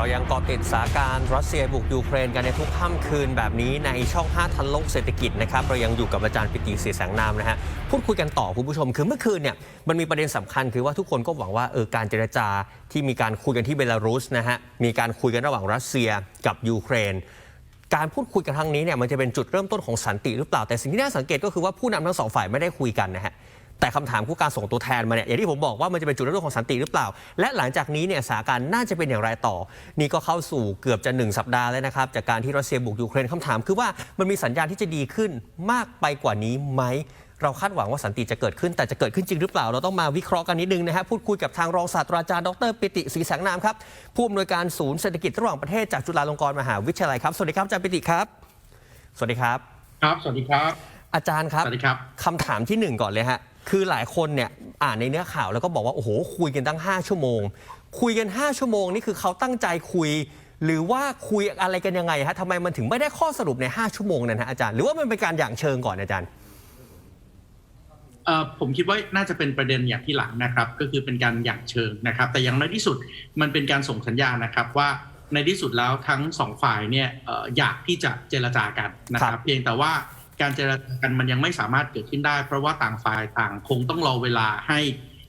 เรายังเกาะติดสถานการณ์รัสเซียบุกยูเครนกันในทุกค่ำคืนแบบนี้ในช่อง 5 ทันโลกเศรษฐกิจนะครับ เรายังอยู่กับอาจารย์ปิติศรีแสงนามนะฮะ พูดคุยกันต่อคุณผู้ชม คือเมื่อคืนเนี่ยมันมีประเด็นสำคัญคือว่าทุกคนก็หวังว่าเออการเจรจาที่มีการคุยกันที่เบลารุสนะฮะ มีการคุยกันระหว่างรัสเซียกับยูเครน การพูดคุยกันครั้งนี้เนี่ยมันจะเป็นจุดเริ่มต้นของสันติหรือเปล่า แต่สิ่งที่น่าสังเกตก็คือว่าผู้นำทั้งสองฝ่ายไม่ได้คุยกันนะฮะ แต่คำถามคือการส่งตัวแทนมาเนี่ยอย่างที่ผมบอกว่ามันจะเป็นจุดเริ่มต้นของสันติหรือเปล่า และหลังจากนี้เนี่ยสถานการณ์น่าจะเป็นอย่างไรต่อ นี่ก็เข้าสู่เกือบจะหนึ่งสัปดาห์แล้วนะครับ จากการที่รัสเซียบุกยูเครนคำถามคือว่ามันมีสัญญาณที่จะดีขึ้นมากไปกว่านี้ไหมเราคาดหวังว่าสันติจะเกิดขึ้นแต่จะเกิดขึ้นจริงหรือเปล่า เราต้องมาวิเคราะห์กันนิดนึงนะฮะพูดคุยกับทางรองศาสตราจารย์ดรปิติศรีแสงนามครับผู้อำนวยการศูนย์เศรษฐกิจระหว่างประเทศจากจุฬาลงกรณ์มหาวิทยาลัยครับสวัสดีครับอาจารย์ปิติครับ สวัสดีครับ ครับ สวัสดีครับ อาจารย์ครับสวัสดีครับคำถามที่หนึ่งก่อนเลยฮะ คือหลายคนเนี่ยอ่านในเนื้อข่าวแล้วก็บอกว่าโอ้โหคุยกันตั้ง 5 ชั่วโมง คุยกัน 5 ชั่วโมงนี่คือเขาตั้งใจคุย หรือว่าคุยอะไรกันยังไงฮะทำไมมันถึงไม่ได้ข้อสรุปใน 5 ชั่วโมงนั้นฮะอาจารย์หรือว่ามันเป็นการอย่างเชิงก่อนอาจารย์เอ่อผมคิดว่าน่าจะเป็นประเด็นอย่างที่หลังนะครับ ก็คือเป็นการอย่างเชิงนะครับ แต่อย่างน้อยที่สุดมันเป็นการส่งสัญญาณนะครับว่าในที่สุดแล้วทั้งสองฝ่ายเนี่ยเอ่ออยากที่จะเจรจากันนะคครัรับบเพียงแต่ว่า การเจรจากันมันยังไม่สามารถเกิดขึ้นได้ เพราะว่าต่างฝ่ายต่างคงต้องรอเวลาให้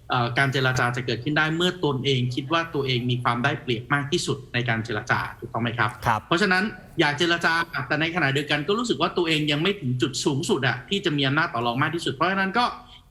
เอ่อการเจรจาจะเกิดขึ้นได้เมื่อตนเองคิดว่าตัวเองมีความได้เปรียบมากที่สุดในการเจรจาถูกต้องไหมครับครับเพราะฉะนั้นอยากเจรจาแต่ในขณะเดียวกันก็รู้สึกว่าตัวเองยังไม่ถึงจุดสูงสุดอะที่จะมีอำนาจต่อรองมากที่สุด เพราะฉะนั้นก็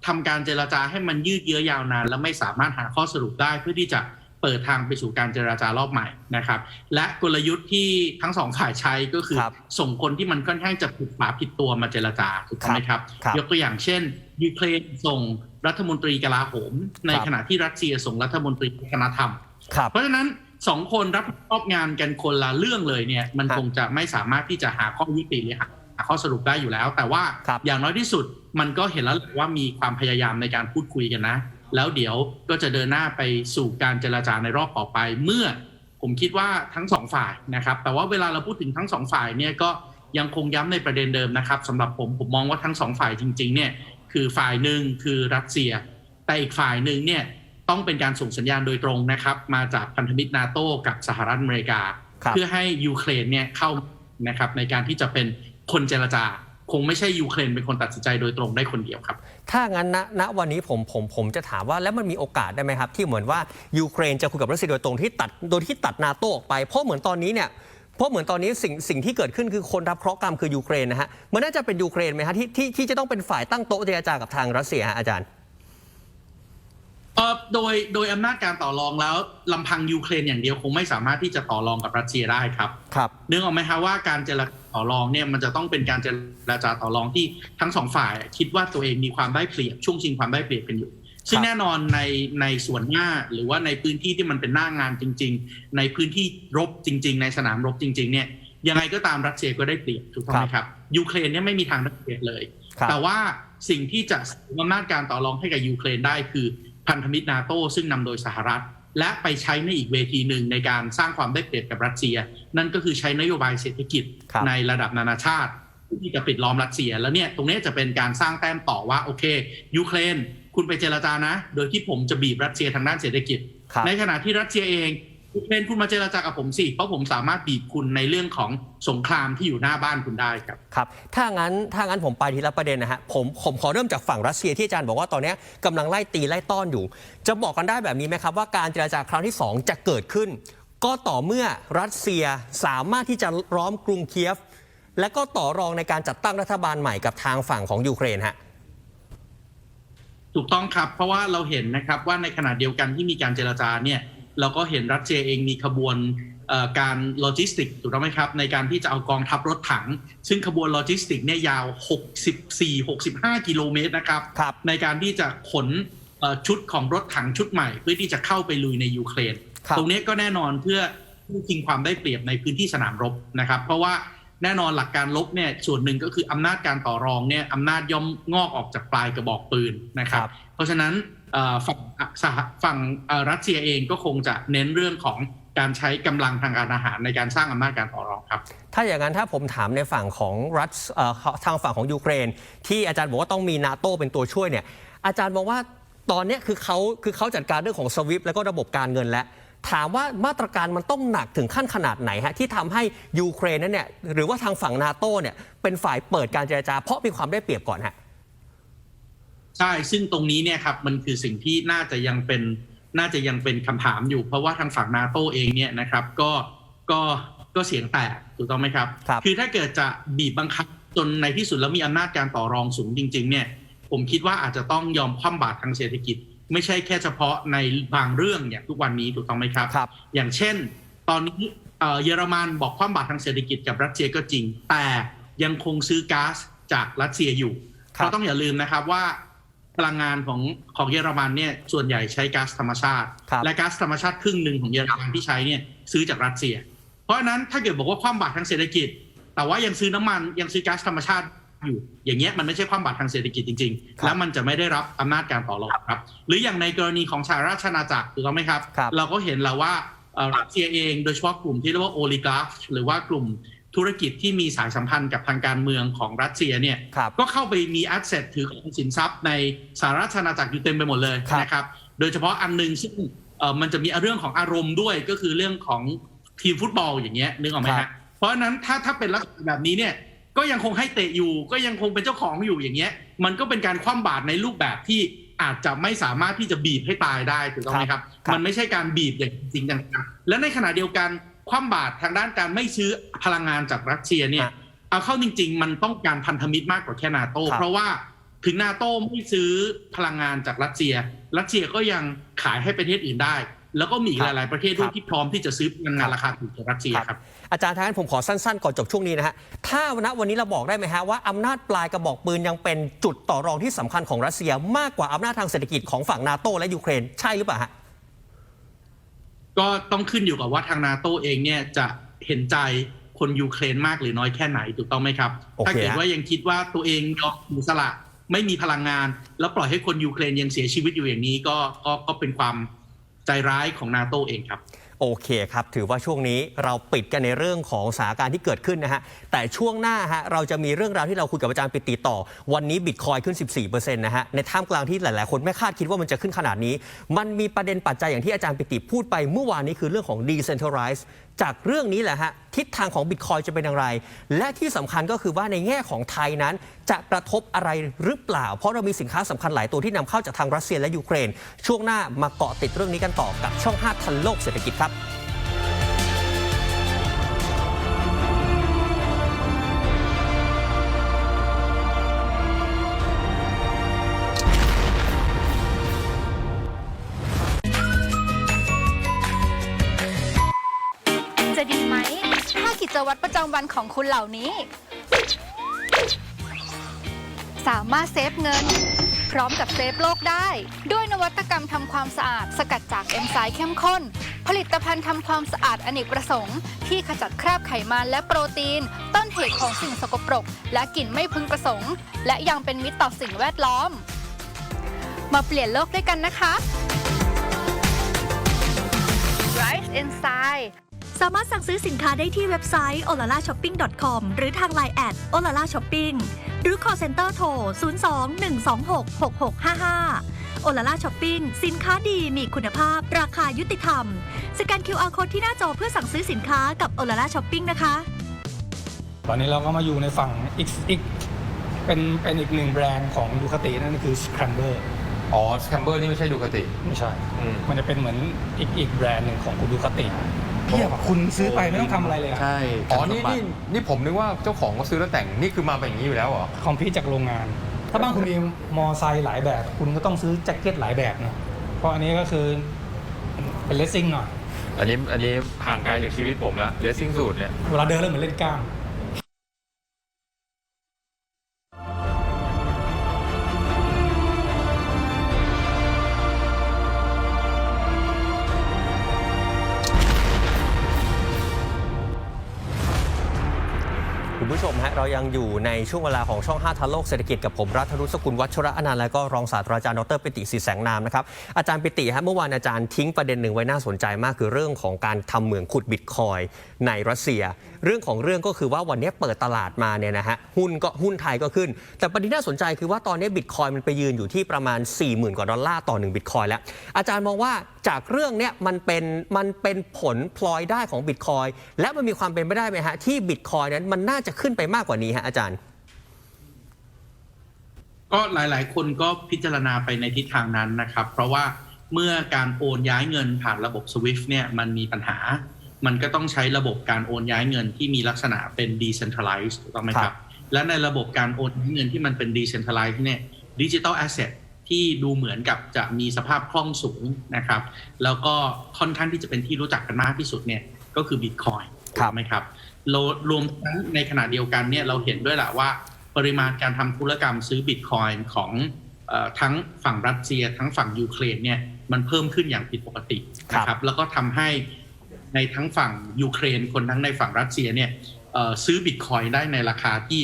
ทำการเจรจาให้มันยืดเยื้อยาวนาน และไม่สามารถหาข้อสรุปได้เพื่อที่จะ เปิดทางไปสู่การเจรจารอบใหม่นะครับ และกลยุทธ์ที่ทั้งสองฝ่ายใช้ก็คือครับส่งคนที่มันค่อนข้างจะผิดฝาผิดตัวมาเจรจาถูกต้องไหมครับครับยกตัวอย่างเช่นยูเครนส่งรัฐมนตรีกลาโหม ในครับขณะที่รัสเซียส่งรัฐมนตรีวัฒนธรรมครับเพราะฉะนั้นสองคนรับผิดชอบงานกันคนละเรื่องเลยเนี่ยมันครับคงจะไม่สามารถที่จะหาข้อยุติหรือหาหาข้อสรุปได้อยู่แล้ว แต่ว่าครับอย่างน้อยที่สุดมันก็เห็นแล้วแหละว่ามีความพยายามในการพูดคุยกันนะ แล้วเดี๋ยวก็จะเดินหน้าไปสู่การเจรจาในรอบต่อไป เมื่อผมคิดว่าทั้งสองฝ่ายนะครับ แต่ว่าเวลาเราพูดถึงทั้งสองฝ่ายเนี่ยก็ยังคงย้ำในประเด็นเดิมนะครับสำหรับผมผมมองว่าทั้งสองฝ่ายจริงๆเนี่ยคือฝ่ายหนึ่งคือรัสเซีย แต่อีกฝ่ายหนึ่งเนี่ยต้องเป็นการส่งสัญญาณโดยตรงนะครับ มาจากพันธมิตรนาโตกับสหรัฐอเมริกาครับเพื่อให้ยูเครนเนี่ยเข้านะครับในการที่จะเป็นคนเจรจา คงไม่ใช่ยูเครนเป็นคนตัดสินใจโดยตรงได้คนเดียวครับ ถ้างั้นณณวันนี้ผมผมผมจะถามว่าแล้วมันมีโอกาสได้ไหมครับ ที่เหมือนว่ายูเครนจะคุยกับรัสเซียโดยตรงที่ตัดโดยที่ตัดนาโตออกไป เพราะเหมือนตอนนี้เนี่ยเพราะเหมือนตอนนี้สิ่งสิ่งที่เกิดขึ้นคือคนรับเคราะห์กรรมคือยูเครนนะฮะมันน่าจะเป็นยูเครนไหมฮะที่ที่ที่จะต้องเป็นฝ่ายตั้งโต๊ะเจรจากับทางรัสเซียฮะอาจารย์ ออโดยโดยอำนาจการต่อรองแล้วลำพังยูเครนอย่างเดียวคงไม่สามารถที่จะต่อรองกับรัสเซียได้ครับครับนึกออกไหมฮะว่าการเจรจาต่อรองเนี่ยมันจะต้องเป็นการเจรจาต่อรองที่ทั้งสองฝ่าย คิดว่าตัวเองมีความได้เปรียบช่วงชิงความได้เปรียบกันอยู่ ซึ่งแน่นอนในในส่วนหน้าหรือว่าในพื้นที่ที่มันเป็นหน้างานจริง ๆ ในพื้นที่รบจริง ๆ ในสนามรบจริง ๆ เนี่ยยังไงก็ตามรัสเซียก็ได้เปรียบถูกต้องไหมครับยูเครนเนี่ยไม่มีทางได้เปรียบเลยครับแต่ว่าสิ่งที่จะสมอำนาจการต่อรองให้กับยูเครนได้คือ พันธมิตรนาโตซึ่งนำโดยสหรัฐ และไปใช้ในอีกเวทีหนึ่งในการสร้างความได้เปรียบกับรัสเซีย นั่นก็คือใช้นโยบายเศรษฐกิจครับในระดับนานาชาติที่จะปิดล้อมรัสเซีย แล้วเนี่ยตรงเนี้ยจะเป็นการสร้างแต้มต่อว่าโอเคยูเครนคุณไปเจรจานะ โดยที่ผมจะบีบรัสเซียทางด้านเศรษฐกิจครับในขณะที่รัสเซียเอง ยูเครนคุณมาเจรจากับผมสิ เพราะผมสามารถบีบคุณในเรื่องของสงครามที่อยู่หน้าบ้านคุณได้ครับ ครับ ถ้างั้นถ้างั้นผมไปทีละประเด็นนะฮะผมผมขอเริ่มจากฝั่งรัสเซียที่อาจารย์บอกว่าตอนเนี้ยกำลังไล่ตีไล่ต้อนอยู่ จะบอกกันได้แบบนี้ไหมครับ ว่าการเจรจาครั้งที่ 2 จะเกิดขึ้น ก็ต่อเมื่อรัสเซียสามารถที่จะล้อมกรุงเคียฟ และก็ต่อรองในการจัดตั้งรัฐบาลใหม่กับทางฝั่งของยูเครนฮะถูกต้องครับ เพราะว่าเราเห็นนะครับว่าในขณะเดียวกันที่มีการเจรจาเนี่ย เราก็เห็นรัสเซียเองมีขบวนเอ่อการโลจิสติกถูกต้องไหมครับ ในการที่จะเอากองทัพรถถัง ซึ่งขบวนโลจิสติกเนี่ยยาว 64-65 กิโลเมตรนะครับครับในการที่จะขนเอ่อชุดของรถถังชุดใหม่ เพื่อที่จะเข้าไปลุยในยูเครนครับตรงนี้ก็แน่นอนเพื่อชิงความได้เปรียบในพื้นที่สนามรบนะครับ เพราะว่าแน่นอนหลักการลบเนี่ยส่วนหนึ่งก็คืออำนาจการต่อรองเนี่ยอำนาจย่อมงอกออกจากปลายกระบอกปืนนะครับครับเพราะฉะนั้นเอ่อ ฝั่งสหฝั่งรัสเซียเองก็คงจะเน้นเรื่องของการใช้กำลังทางการอาหารในการสร้างอำนาจการต่อรองครับ ถ้าอย่างนั้นถ้าผมถามในฝั่งของรัฐทางฝั่งของยูเครน ที่อาจารย์บอกว่าต้องมีนาโตเป็นตัวช่วยเนี่ย อาจารย์มองว่าตอนนี้คือเขาคือเขาจัดการเรื่องของสวิฟแล้วก็ระบบการเงินแล้ว ถามว่ามาตรการมันต้องหนักถึงขั้นขนาดไหนฮะที่ทำให้ยูเครนนั้นเนี่ยหรือว่าทางฝั่งนาโต้เนี่ยเป็นฝ่ายเปิดการเจรจาเพราะมีความได้เปรียบก่อนฮะ ใช่ ซึ่งตรงนี้เนี่ยครับมันคือสิ่งที่น่าจะยังเป็นน่าจะยังเป็นคำถามอยู่ เพราะว่าทางฝั่งนาโตเองเนี่ยนะครับ ก็ก็ก็เสียงแตกถูกต้องไหมครับครับอถ้าเกิดจะบีบบังคับจนในที่สุดแล้วมีอำนาจการต่อรองสูงจริง ๆ เนี่ย ผมคิดว่าอาจจะต้องยอมคว่ำบาตรทางเศรษฐกิจ ไม่ใช่แค่เฉพาะในบางเรื่องอย่างทุกวันนี้ถูกต้องไหมครับครับอย่างเช่น ตอนนี้เอ่อเยอรมันบอกความบาตรทางเศรษฐกิจกับรัสเซียก็จริง แต่ยังคงซื้อก๊าซจากรัสเซียอยู่ครับเราต้องอย่าลืมนะครับว่า พลังงานของของเยอรมันเนี่ยส่วนใหญ่ใช้ก๊าซธรรมชาติ ครับ และก๊าซธรรมชาติครึ่งหนึ่งของเยอรมันที่ใช้เนี่ยซื้อจากรัสเซีย เพราะฉะนั้นถ้าเกิดบอกว่าความบาตรทางเศรษฐกิจ แต่ว่ายังซื้อน้ำมันยังซื้อก๊าซธรรมชาติอยู่ อย่างเงี้ยมันไม่ใช่ความบาตรทางเศรษฐกิจจริง ครับๆแล้วมันจะไม่ได้รับอำนาจการต่อรองครับ หรืออย่างในกรณีของสหราชอาณาจักรถูกต้องไหมครับ ครับ เราก็เห็นแล้วว่าเอ่อรัสเซียเองโดยเฉพาะกลุ่มที่เรียกว่าโอลิกราฟหรือว่ากลุ่ม ธุรกิจที่มีสายสัมพันธ์กับทางการเมืองของรัสเซียเนี่ยครับก็เข้าไปมีแอสเซทถือของสินทรัพย์ในสหราชอาณาจักรอยู่เต็มไปหมดเลยครับนะครับโดยเฉพาะอันหนึงซึ่งเอ่อมันจะมีเรื่องของอารมณ์ด้วยก็คือเรื่องของทีมฟุตบอลอย่างเงี้ยนึกออกไหมครัฮะบเพราะฉะนั้นถ้าถ้าเป็นลักษณะแบบนี้เนี่ยก็ยังคงให้เตะอยู่ ก็ยังคงเป็นเจ้าของอยู่อย่างเงี้ย มันก็เป็นการคว่ำบาตรในรูปแบบที่อาจจะไม่สามารถที่จะบีบให้ตายได้ถูกต้องไหมครับครับมันไม่ใช่การบีบอย่างจริงจังและในขณะเดียวกัน คว่ำบาตรทางด้านการไม่ซื้อพลังงานจากรัสเซียเนี่ยฮะเอาเข้าจริง ๆ มันต้องการพันธมิตรมากกว่าแค่นาโต้ครับเพราะว่าถึงนาโต้ไม่ซื้อพลังงานจากรัสเซีย รัสเซียก็ยังขายให้ประเทศอื่นได้ แล้วก็มีอีกหลาย ๆ ประเทศด้วยที่พร้อมที่จะซื้อพลังงานราคาถูกจากรัสเซียครับ อาจารย์ท่านผมขอสั้น ๆ ก่อนจบช่วงนี้นะฮะ ถ้าณวันนี้เราบอกได้ไหมฮะว่าอำนาจปลายกระบอกปืนยังเป็นจุดต่อรองที่สำคัญของรัสเซีย มากกว่าอำนาจทางเศรษฐกิจของฝั่งนาโตและยูเครนใช่หรือเปล่าฮะ ก็ต้องขึ้นอยู่กับว่าทางนาโต้เองเนี่ยจะเห็นใจคนยูเครนมากหรือน้อยแค่ไหนถูกต้องไหมครับโอเคถ้าเกิดฮะว่ายังคิดว่าตัวเองยอมเสียสละไม่มีพลังงาน แล้วปล่อยให้คนยูเครนยังเสียชีวิตอยู่อย่างนี้ก็ก็ก็เป็นความใจร้ายของนาโต้เองครับ โอเคครับ ถือว่าช่วงนี้เราปิดกันในเรื่องของสถานการณ์ที่เกิดขึ้นนะฮะ แต่ช่วงหน้าฮะเราจะมีเรื่องราวที่เราคุยกับอาจารย์ปิติต่อ วันนี้บิตคอยขึ้น 14%นะฮะ ในท่ามกลางที่หลาย ๆ คนไม่คาดคิดว่ามันจะขึ้นขนาดนี้ มันมีประเด็นปัจจัยอย่างที่อาจารย์ปิติพูดไปเมื่อวานนี้คือเรื่องของ decentralize จากเรื่องนี้แหละฮะทิศทางของบิตคอยจะเป็นอย่างไร และที่สำคัญก็คือว่าในแง่ของไทยนั้น จะกระทบอะไรหรือเปล่า เพราะเรามีสินค้าสำคัญหลายตัวที่นำเข้าจากทางรัสเซียและยูเครน ช่วงหน้ามาเกาะติดเรื่องนี้กันต่อกับช่อง 5 ทันโลกเศรษฐกิจครับ วัตรประจำวันของคุณเหล่านี้ สามารถเซฟเงิน พร้อมกับเซฟโลกได้ ด้วยนวัตกรรมทำความสะอาด สกัดจากเอนไซม์เข้มข้น ผลิตภัณฑ์ทำความสะอาดอเนกประสงค์ ที่ขจัดคราบไขมันและโปรตีน ต้นเหตุของสิ่งสกปรก และกลิ่นไม่พึงประสงค์ และยังเป็นมิตรต่อสิ่งแวดล้อม มาเปลี่ยนโลกด้วยกันนะคะ Rise Inside สามารถสั่งซื้อสินค้าได้ที่เว็บไซต์ olalashoping.com หรือทาง Line แอด olala shopping หรือ call center โทร 02-126-6655 olala shopping สินค้าดีมีคุณภาพ ราคายุติธรรม สแกน QR code ที่หน้าจอเพื่อสั่งซื้อสินค้ากับ olala shopping นะคะ ตอนนี้เราก็มาอยู่ในฝั่งอีกอีกเป็นเป็นอีกหนึ่งแบรนด์ของดูคตินั่นก็คือ Scrambler อ๋อสแคมเบอร์นี่ไม่ใช่ดูคติ ไม่ใช่ อืม มันจะเป็นเหมือนอีกอีกแบรนด์หนึ่งของคุณดูคติ เทียบอะคุณซื้อไปไม่ต้องทำอะไรเลยอะใช่อ๋อนี่นี่นี่ผมนึกว่าเจ้าของก็ซื้อแล้วแต่งนี่คือมาเป็นอย่างนี้อยู่แล้วเหรอคอมพิวจากโรงงาน ถ้าบ้านคุณมีมอไซค์หลายแบบ คุณก็ต้องซื้อแจ็คเก็ตหลายแบบนะเพราะอันนี้ก็คือเป็นเลสซิ่งหน่อยอันนี้อันนี้ห่างไกลจากชีวิตผมแล้วเดซซิ่งสูตรเนี่ย เวลาเดินแล้วเหมือนเล่นกล้าม คุณผู้ชมฮะเรายังอยู่ในช่วงเวลาของช่อง5ทันโลกเศรษฐกิจกับผมรัฐรุสกุลวัชระอนันต์และก็รองศาสตราจารย์ดรปิติศรีแสงนามนะครับอาจารย์ปิติฮะเมื่อวานอาจารย์ทิ้งประเด็นหนึ่งไว้น่าสนใจมากคือเรื่องของการทำเหมืองขุดบิตคอยในรัสเซียเรื่องของเรื่องก็คือว่าวันนี้เปิดตลาดมาเนี่ยนะฮะหุ้นก็หุ้นไทยก็ขึ้น แต่ประเด็นน่าสนใจคือว่าตอนนี้บิตคอยมันไปยืนอยู่ที่ประมาณ 40,000 กว่าดอลลาร์ต่อ1บิตคอยแล้ว อาจารย์มองว่าจากเรื่องเนี้ยมันเป็นมันเป็นผลพลอยได้ของบิตคอยและมันมีความเป็นไปได้ไหมฮะที่บิตคอยนั้นมันน่าจะขึ้นไปมากกว่านี้ฮะอาจารย์ ก็หลาย ๆ คนก็พิจารณาไปในทิศทางนั้นนะครับ เพราะว่าเมื่อการโอนย้ายเงินผ่านระบบ SWIFT เนี่ยมันมีปัญหา มันก็ต้องใช้ระบบการโอนย้ายเงินที่มีลักษณะเป็น decentralized ถูกต้องไหมคครัรับบและในระบบการโอนย้ายเงินที่มันเป็น decentralized เนี่ย digital asset ที่ดูเหมือนกับจะมีสภาพคล่องสูงนะครับ แล้วก็ค่อนข้างที่จะเป็นที่รู้จักกันมากที่สุดเนี่ยก็คือ Bitcoin ถูกไหมครับเรารวมทั้งในขณะเดียวกันเนี่ยเราเห็นด้วยแหละว่าปริมาณการทำธุรกรรมซื้อบิตคอยน์ของเออทั้งฝั่งรัสเซีย ทั้งฝั่งยูเครนเนี่ยมันเพิ่มขึ้นอย่างผิดปกตินะคครัรับบแล้วก็ทำให้ ในทั้งฝั่งยูเครน คนทั้งในฝั่งรัสเซียเนี่ยเอ่อซื้อบิตคอยน์ได้ในราคาที่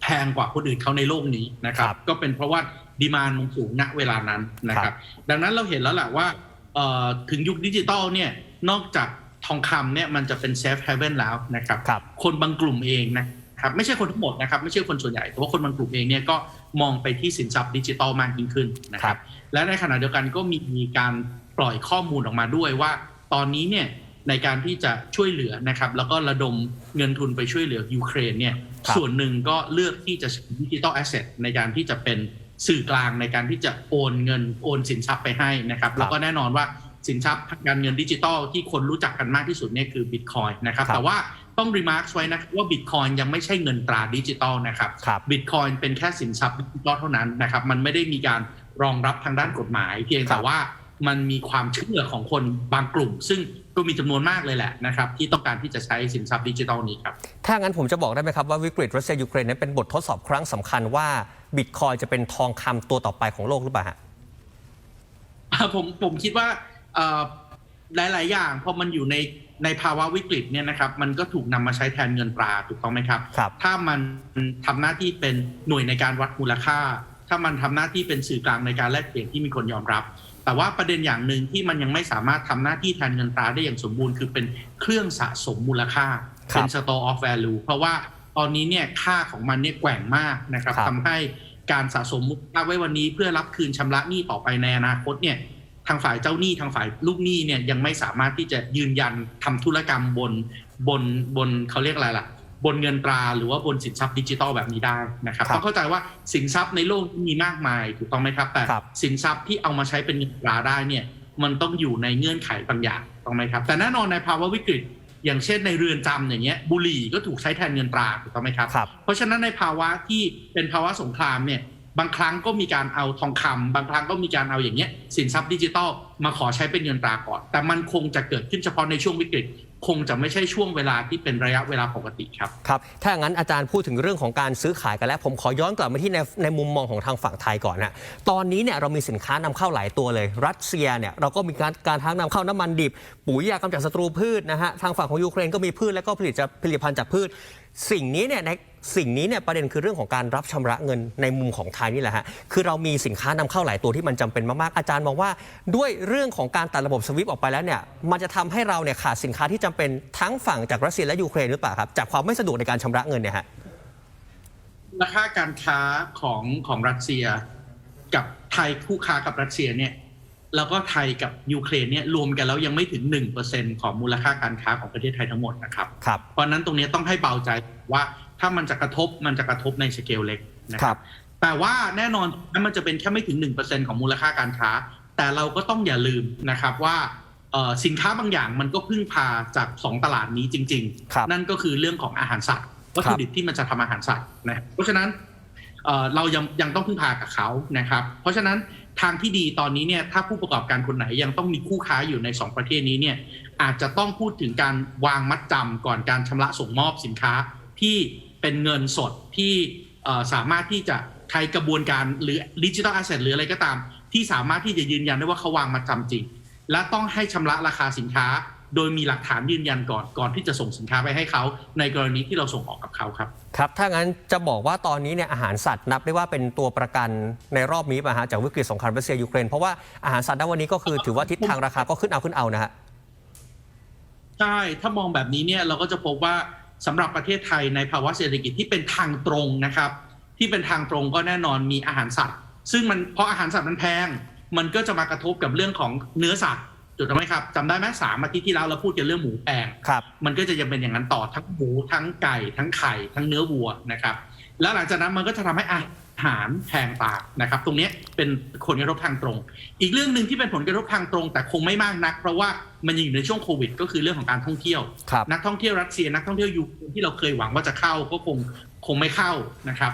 แพงกว่าคนอื่นเขาในโลกนี้นะครับครับก็เป็นเพราะว่าดีมานมันสูงณเวลานั้นนะคครัรับบดังนั้นเราเห็นแล้วแหละว่าเอ่อถึงยุคดิจิตอลเนี่ยนอกจากทองคำเนี่ยมันจะเป็นเซฟเฮเ n นแล้วนะครับครับคนบางกลุ่มเองนะครับไม่ใช่คนทั้งหมดนะครับไม่ใช่คนส่วนใหญ่ แต่ว่าคนบางกลุ่มเองเนี่ยก็มองไปที่สินทรัพย์ดิจิตอลมากยิ่งขึ้นนะคครัรับบและในขณะเดียวกันก็มีมีการปล่อยข้อมูลออกมาด้วยว่า ตอนนี้เนี่ยในการที่จะช่วยเหลือนะครับ แล้วก็ระดมเงินทุนไปช่วยเหลือยูเครนเนี่ยครับส่วนหนึ่งก็เลือกที่จะดิจิตอลแอสเซทในการที่จะเป็นสื่อกลางในการที่จะโอนเงินโอนสินทรัพย์ไปให้นะครับ แล้วก็แน่นอนว่าสินทรัพย์ทางการเงินดิจิตอลที่คนรู้จักกันมากที่สุดเนี่ยคือบิตคอยนะครับครับแต่ว่าต้องรีมาร์คไว้นะครับว่าบิตคอยยังไม่ใช่เงินตราดิจิตอลนะครับครับบิตคอยเป็นแค่สินทรัพย์ดิจิตอลเท่านั้นนะครับ มันไม่ได้มีการรองรับทางด้านกฎหมาย เพียงครัแต่บว่า มันมีความเชื่อของคนบางกลุ่ม ซึ่งก็มีจำนวนมากเลยแหละนะครับ ที่ต้องการที่จะใช้สินทรัพย์ดิจิตอลนี้ครับ ถ้างั้นผมจะบอกได้ไหมครับว่าวิกฤตรัสเซียยูเครนนั้นเป็นบททดสอบครั้งสำคัญว่าบิตคอยจะเป็นทองคำตัวต่อไปของโลกหรือเปล่าฮะผมผมคิดว่าเอ่อหลาย ๆ อย่างพอมันอยู่ในในภาวะวิกฤตเนี่ยนะครับมันก็ถูกนำมาใช้แทนเงินตราถูกต้องไหมครับครับถ้ามันทำหน้าที่เป็นหน่วยในการวัดมูลค่า ถ้ามันทำหน้าที่เป็นสื่อกลางในการแลกเปลี่ยนที่มีคนยอมรับ แต่ว่าประเด็นอย่างหนึ่งที่มันยังไม่สามารถทำหน้าที่แทนเงินตราได้อย่างสมบูรณ์คือเป็นเครื่องสะสมมูลค่าครับเป็น store of value เพราะว่าตอนนี้เนี่ยค่าของมันเนี่ยแกว่งมากนะครับครับทำให้การสะสมมูลค่าไว้วันนี้เพื่อรับคืนชำระหนี้ต่อไปในอนาคตเนี่ยทางฝ่ายเจ้าหนี้ทางฝ่ายลูกหนี้เนี่ยยังไม่สามารถที่จะยืนยันทำธุรกรรมบนบนบนเขาเรียกอะไรล่ะ บนเงินตราหรือว่าบนสินทรัพย์ดิจิตอลแบบนี้ได้นะครับครับต้องเข้าใจว่าสินทรัพย์ในโลกมีมากมายถูกต้องไหมครับ แต่ครับสินทรัพย์ที่เอามาใช้เป็นเงินตราได้เนี่ยมันต้องอยู่ในเงื่อนไขบางอย่างถูกต้องไหมครับ แต่แน่นอนในภาวะวิกฤต อย่างเช่นในเรือนจำอย่างเงี้ยบุหรี่ก็ถูกใช้แทนเงินตราถูกต้องไหมครับครับ เพราะฉะนั้นในภาวะที่เป็นภาวะสงครามเนี่ยบางครั้งก็มีการเอาทองคำบางครั้งก็มีการเอาอย่างเงี้ยสินทรัพย์ดิจิตอลมาขอใช้เป็นเงินตราก่อน แต่มันคงจะเกิดขึ้นเฉพาะในช่วงวิกฤต คงจะไม่ใช่ช่วงเวลาที่เป็นระยะเวลาปกติครับครับถ้าอย่างนั้นอาจารย์พูดถึงเรื่องของการซื้อขายกันแล้ว ผมขอย้อนกลับมาที่ในในมุมมองของทางฝั่งไทยก่อนนะตอนนี้เนี่ยเรามีสินค้านำเข้าหลายตัวเลย รัสเซียเนี่ยเราก็มีการการทั้งนำเข้าน้ำมันดิบ ปุ๋ยยากำจัดศัตรูพืชนะฮะทางฝั่งของยูเครนก็มีพืชแล้วก็ผลิตจะผลิตภัณฑ์จากพืช สิ่งนี้เนี่ยใน สิ่งนี้เนี่ยประเด็นคือเรื่องของการรับชำระเงินในมุมของไทยนี่แหละฮะคือเรามีสินค้านำเข้าหลายตัวที่มันจำเป็นมากๆอาจารย์มองว่า ด้วยเรื่องของการตัดระบบสวิปออกไปแล้วเนี่ยมันจะทำให้เราเนี่ยขาดสินค้าที่จำเป็นทั้งฝั่งจากรัสเซียและยูเครนหรือเปล่าครับจากความไม่สะดวกในการชำระเงินเนี่ยฮะราคาการค้าของของรัสเซีย กับไทยคู่ค้ากับรัสเซียเนี่ยแล้วก็ไทยกับยูเครนเนี่ยรวมกันแล้วยังไม่ถึง1%ของมูลค่าการค้าของประเทศไทยทั้งหมดนะครับครับเพราะฉะนั้นตรงนี้ต้องให้เบาใจว่า ถ้ามันจะกระทบมันจะกระทบในสเกลเล็กนะคครัรับบแต่ว่าแน่นอนนั้นมันจะเป็นแค่ไม่ถึง 1%ของมูลค่าการค้า แต่เราก็ต้องอย่าลืมนะครับว่าเอ่อสินค้าบางอย่างมันก็พึ่งพาจาก 2 ตลาดนี้จริงครับๆนั่นก็คือเรื่องของอาหารสัตว์วัตถุดิบที่มันจะทำอาหารสัตว์นะเพราะฉะนั้นเอ่อเรายังยังต้องพึ่งพากับเขานะครับ เพราะฉะนั้นทางที่ดีตอนนี้เนี่ยถ้าผู้ประกอบการคนไหนยังต้องมีคู่ค้าอยู่ใน 2 ประเทศนี้เนี่ยอาจจะต้องพูดถึงการวางมัดจำก่อนการชำระส่งมอบสินค้าที่ เป็นเงินสดที่เอ่อสามารถที่จะใช้กระบวนการหรือดิจิทัลแอสเซทหรืออะไรก็ตาม ที่สามารถที่จะยืนยันได้ว่าเขาวางมาจำจริง และต้องให้ชำระราคาสินค้า โดยมีหลักฐานยืนยันก่อนก่อนที่จะส่งสินค้าไปให้เขาในกรณีที่เราส่งออกกับเขาครับครับถ้างั้นจะบอกว่าตอนนี้เนี่ยอาหารสัตว์นับได้ว่าเป็นตัวประกันในรอบนี้ป่ะฮะจากวิกฤตสงครามรัสเซียยูเครนเพราะว่าอาหารสัตว์ณวันนี้ก็คือถือว่าทิศทางราคาก็ขึ้นเอาขึ้นเอานะฮะใช่ถ้ามองแบบนี้เนี่ยเราก็จะพบว่า สำหรับประเทศไทยในภาวะเศรษฐกิจที่เป็นทางตรงนะครับ ที่เป็นทางตรงก็แน่นอนมีอาหารสัตว์ ซึ่งมันเพราะอาหารสัตว์มันแพง มันก็จะมากระทบกับเรื่องของเนื้อสัตว์ถูกต้องไหมครับจำได้ไหมสามอาทิตย์ที่แล้วเราพูดกันเรื่องหมูแพงครับมันก็จะยังเป็นอย่างนั้นต่อทั้งหมูทั้งไก่ ทั้งไข่ ทั้งเนื้อวัวนะครับ แล้วหลังจากนั้นมันก็จะทำให้อาหารแพงตามนะครับ ตรงเนี้ยเป็นผลกระทบทางตรง อีกเรื่องหนึ่งที่เป็นผลกระทบทางตรง แต่คงไม่มากนัก เพราะว่ามันยังอยู่ในช่วงโควิด ก็คือเรื่องของการท่องเที่ยวครับนักท่องเที่ยวรัสเซียนักท่องเที่ยวยูเครนที่เราเคยหวังว่าจะเข้าก็คงคงไม่เข้านะครับ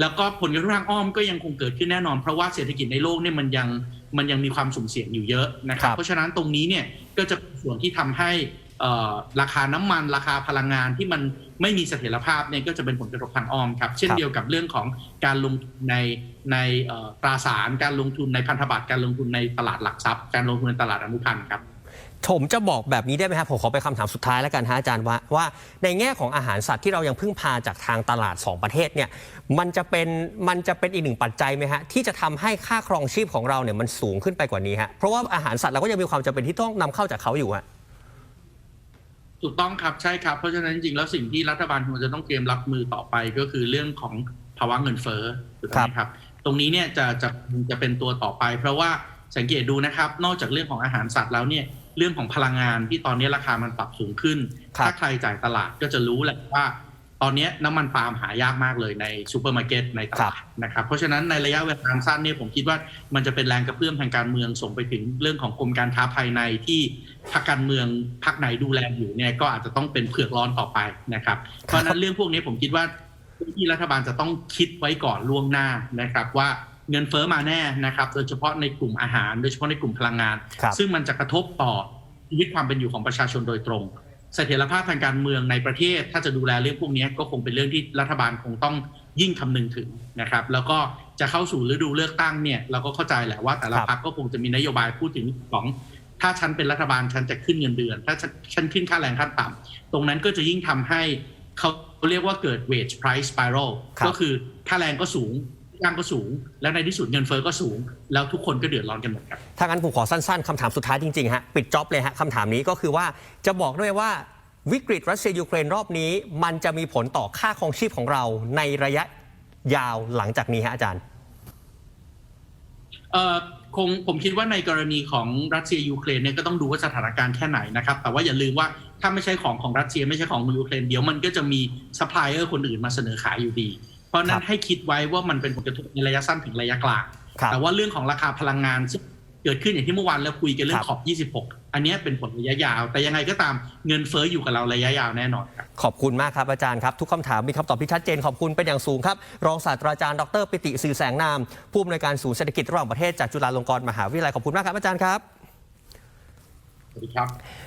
แล้วก็ผลกระทบทางอ้อมก็ยังคงเกิดขึ้นแน่นอน เพราะว่าเศรษฐกิจในโลกเนี่ยมันยังมันยังมีความสุ่มเสี่ยงอยู่เยอะนะครัครับบเพราะฉะนั้นตรงนี้เนี่ยก็จะเป็นส่วนที่ทำให้เอ่อ ราคาน้ำมันราคาพลังงานที่มันไม่มีเสถียรภาพเนี่ยก็จะเป็นผลกระทบทางอ้อมครับ เช่นเดียวกับเรื่องของการลงทุนในในเอ่อตราสารการลงทุนในพันธบัตรการลงทุนในตลาดหลักทรัพย์ การลงทุนในตลาดอนุพันธ์ครับผมจะบอกแบบนี้ได้ไหมครับผมขอไปนคำถามสุดท้ายแล้วกันฮะอาจารย์ว่าว่าในแง่ของอาหารสัตว์ที่เรายังพึ่งพาจากทางตลาด 2 ประเทศเนี่ยมันจะเป็นมันจะเป็นอีกหนึ่งปัจจัยไหมฮะที่จะทำให้ค่าครองชีพของเราเนี่ยมันสูงขึ้นไปกว่านี้ฮะเพราะว่าอาหารสัตว์เราก็ยังมีความจำเป็นที่ต้องนำเข้าจากเขาอยู่ฮะ ถูกต้องครับใช่ครับ เพราะฉะนั้นจริงๆแล้วสิ่งที่รัฐบาลควรจะต้องเตรียมรับมือต่อไปก็คือเรื่องของภาวะเงินเฟ้อถูกต้องไหมครับ ตรงนี้เนี่ยจะจะจะเป็นตัวต่อไป เพราะว่าสังเกตดูนะครับ นอกจากเรื่องของอาหารสัตว์แล้วเนี่ยเรื่องของพลังงานที่ตอนนี้ราคามันปรับสูงขึ้นครับถ้าใครจ่ายตลาดก็จะรู้แหละว่า ตอนนี้น้ำมันปาล์มหายากมากเลยในซูเปอร์มาร์เก็ตในตลาดนะครับเพราะฉะนั้นในระยะเวลาอันสั้นเนี่ยผมคิดว่ามันจะเป็นแรงกระเพื่อมทางการเมืองส่งไปถึงเรื่องของกรมการค้าภายในที่พรรคการเมืองพรรคไหนดูแลอยู่เนี่ยก็อาจจะต้องเป็นเผือกร้อนต่อไปนะครับเพราะฉะนั้นเรื่องพวกนี้ผมคิดว่าที่รัฐบาลจะต้องคิดไว้ก่อนล่วงหน้านะครับว่าเงินเฟ้อมาแน่นะครับโดยเฉพาะในกลุ่มอาหาร โดยเฉพาะในกลุ่มพลังงานครับซึ่งมันจะกระทบต่อชีวิตความเป็นอยู่ของประชาชนโดยตรง เสถียรภาพทางการเมืองในประเทศ ถ้าจะดูแลเรื่องพวกนี้ก็คงเป็นเรื่องที่รัฐบาลคงต้องยิ่งคำนึงถึงนะครับ แล้วก็จะเข้าสู่ฤดูเลือกตั้งเนี่ยเราก็เข้าใจแหละว่าแต่ละครับพรรคก็คงจะมีนโยบายพูดถึงของถ้าฉันเป็นรัฐบาลฉันจะขึ้นเงินเดือน ถ้าฉันฉันขึ้นค่าแรงขั้นต่ำตรงนั้นก็จะยิ่งทำให้เขาเรียกว่าเกิด wage price spiral ครับก็คือค่าแรงก็สูง ย่างก็สูง แล้วในที่สุดเงินเฟ้อก็สูง แล้วทุกคนก็เดือดร้อนกันหมดครับ ถ้างั้นผมขอสั้นๆคำถามสุดท้ายจริงๆฮะปิดจ็อบเลยฮะคำถามนี้ก็คือว่าจะบอกด้วยว่าวิกฤตรัสเซียยูเครนรอบนี้ มันจะมีผลต่อค่าครองชีพของเราในระยะยาวหลังจากนี้ฮะอาจารย์เอ่อคงผมคิดว่าในกรณีของรัสเซียยูเครนเนี่ยก็ต้องดูว่าสถานการณ์แค่ไหนนะครับแต่ว่าอย่าลืมว่าถ้าไม่ใช่ของของรัสเซียไม่ใช่ของยูเครนเดี๋ยวมันก็จะมีซัพพลายเออร์คนอื่นมาเสนอขายอยู่ดีเพ ราะฉะนั้นครับให้คิดไว้ว่ามันเป็นผลกระทบในระยะสั้นถึงระยะกลางครับแต่ว่าเรื่องของราคาพลังงานซึ่งเกิดขึ้นอย่างที่เมื่อวานเราคุยกันเรื่อครังบขอบ 26 อันเนี้ยเป็นผลระยะยาว แต่ยังไงก็ตามเงินเฟ้ออยู่กับเราระยะยาวแน่นอนครับ ขอบคุณมากครับอาจารย์ครับ ทุกคำถามมีคำตอบที่ชัดเจนขอบคุณเป็นอย่างสูงครับ รองศาสตราจารย์ดรปิติสื่อแสงนาม ผู้อำนวยการศูนย์เศรษฐกิจระหว่างประเทศจากจุฬาลงกรณ์มหาวิทยาลัยขอบคุณมากครับอาจารย์ครับสวัสดีครับ